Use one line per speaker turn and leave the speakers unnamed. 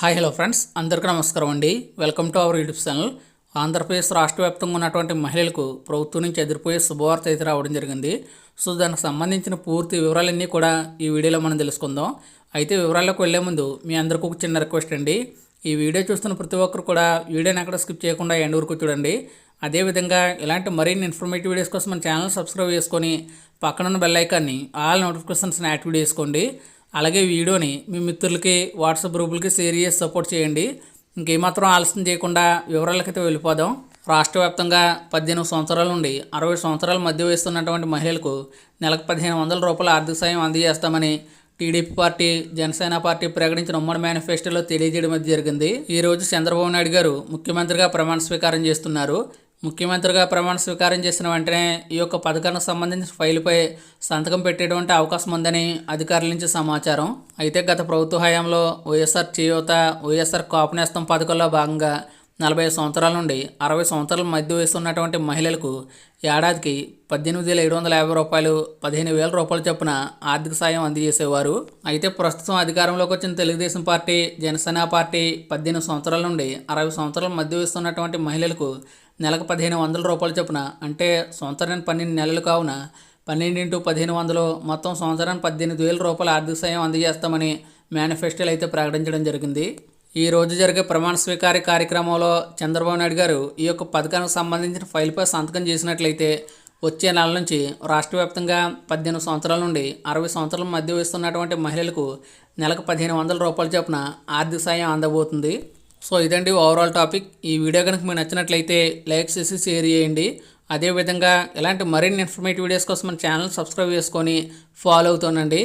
Hi hello friends. అందరికీ నమస్కారం అండి. Welcome to our YouTube channel. Andhra Pradesh రాష్ట్ర వ్యాప్తంగా ఉన్నటువంటి మహిళలకు ప్రభుత్వం నుంచి ఎదిరిపోయే శుభవార్త అయితే రావడం జరిగింది. సో దానికి సంబంధించిన పూర్తి వివరాలన్నీ కూడా ఈ వీడియోలో మనం తెలుసుకుందాం. అయితే వివరాల్లోకి వెళ్ళే ముందు మీ అందరికీ ఒక చిన్న రిక్వెస్ట్ అండి. ఈ వీడియో చూస్తున్న ప్రతి ఒక్కరు కూడా వీడియోని ఎక్కడ స్కిప్ చేయకుండా ఎండ్ వరకు చూడండి. అదేవిధంగా ఇలాంటి మరిన్ని ఇన్ఫర్మేటివ్ వీడియోస్ కోసం మన ఛానల్ సబ్స్క్రైబ్ చేసుకొని పక్కనున్న బెల్ ఐకాన్ని ఆల్ నోటిఫికేషన్స్ని యాక్టివేట్ చేసుకోండి. అలాగే వీడియోని మీ మిత్రులకి వాట్సాప్ గ్రూపులకి షేర్ చేసి సపోర్ట్ చేయండి. ఇంకేమాత్రం ఆలస్యం చేయకుండా వివరాలకైతే వెళ్ళిపోదాం. రాష్ట్ర వ్యాప్తంగా పద్దెనిమిది సంవత్సరాల నుండి అరవై సంవత్సరాల మధ్య వయసు మహిళలకు నెలకు పదిహేను వందల రూపాయల ఆర్థిక సాయం అందజేస్తామని టీడీపీ పార్టీ జనసేన పార్టీ ప్రకటించిన ఉమ్మడి మేనిఫెస్టోలో తెలియజేయడం జరిగింది. ఈ రోజు చంద్రబాబు నాయుడు గారు ముఖ్యమంత్రిగా ప్రమాణ స్వీకారం చేస్తున్నారు. ముఖ్యమంత్రిగా ప్రమాణ స్వీకారం చేసిన వెంటనే ఈ యొక్క పథకానికి సంబంధించిన ఫైలుపై సంతకం పెట్టేటువంటి అవకాశం ఉందని అధికారుల నుంచి సమాచారం. అయితే గత ప్రభుత్వ హయాంలో వైఎస్ఆర్ చేయూత వైఎస్ఆర్ కాపునేస్తం పథకంలో భాగంగా నలభై సంవత్సరాల నుండి అరవై సంవత్సరాల మధ్య వయసు ఉన్నటువంటి మహిళలకు ఏడాదికి పద్దెనిమిది వేల ఏడు వందల యాభై రూపాయలు పదిహేను వేల రూపాయల చొప్పున ఆర్థిక సాయం అందజేసేవారు. అయితే ప్రస్తుతం అధికారంలోకి వచ్చిన తెలుగుదేశం పార్టీ జనసేన పార్టీ పద్దెనిమిది సంవత్సరాల నుండి అరవై సంవత్సరాల మధ్య వయసు ఉన్నటువంటి మహిళలకు నెలకు పదిహేను వందల రూపాయల చొప్పున అంటే సంవత్సరానికి పన్నెండు నెలలు కావున పన్నెండు ఇంటూ పదిహేను వందలు మొత్తం సంవత్సరానికి పద్దెనిమిది వేల రూపాయల ఆర్థిక సాయం అందజేస్తామని మేనిఫెస్టోలు అయితే ప్రకటించడం జరిగింది. ఈ రోజు జరిగే ప్రమాణ స్వీకార కార్యక్రమంలో చంద్రబాబు నాయుడు గారు ఈ యొక్క పథకానికి సంబంధించిన ఫైల్పై సంతకం చేసినట్లయితే వచ్చే నెల నుంచి రాష్ట్ర వ్యాప్తంగా పద్దెనిమిది సంవత్సరాల నుండి అరవై సంవత్సరాల మధ్య వస్తున్నటువంటి మహిళలకు నెలకు పదిహేను వందల రూపాయల చొప్పున ఆర్థిక సాయం అందబోతుంది. సో ఇదండి ఓవరాల్ టాపిక్ ఈ వీడియో కనుక మీకు నచ్చినట్లయితే లైక్ చేసి షేర్ చేయండి. అదేవిధంగా ఇలాంటి మరిన్ని ఇన్ఫర్మేటివ్ వీడియోస్ కోసం మన ఛానల్ సబ్స్క్రైబ్ చేసుకొని ఫాలో అవుతుండండి.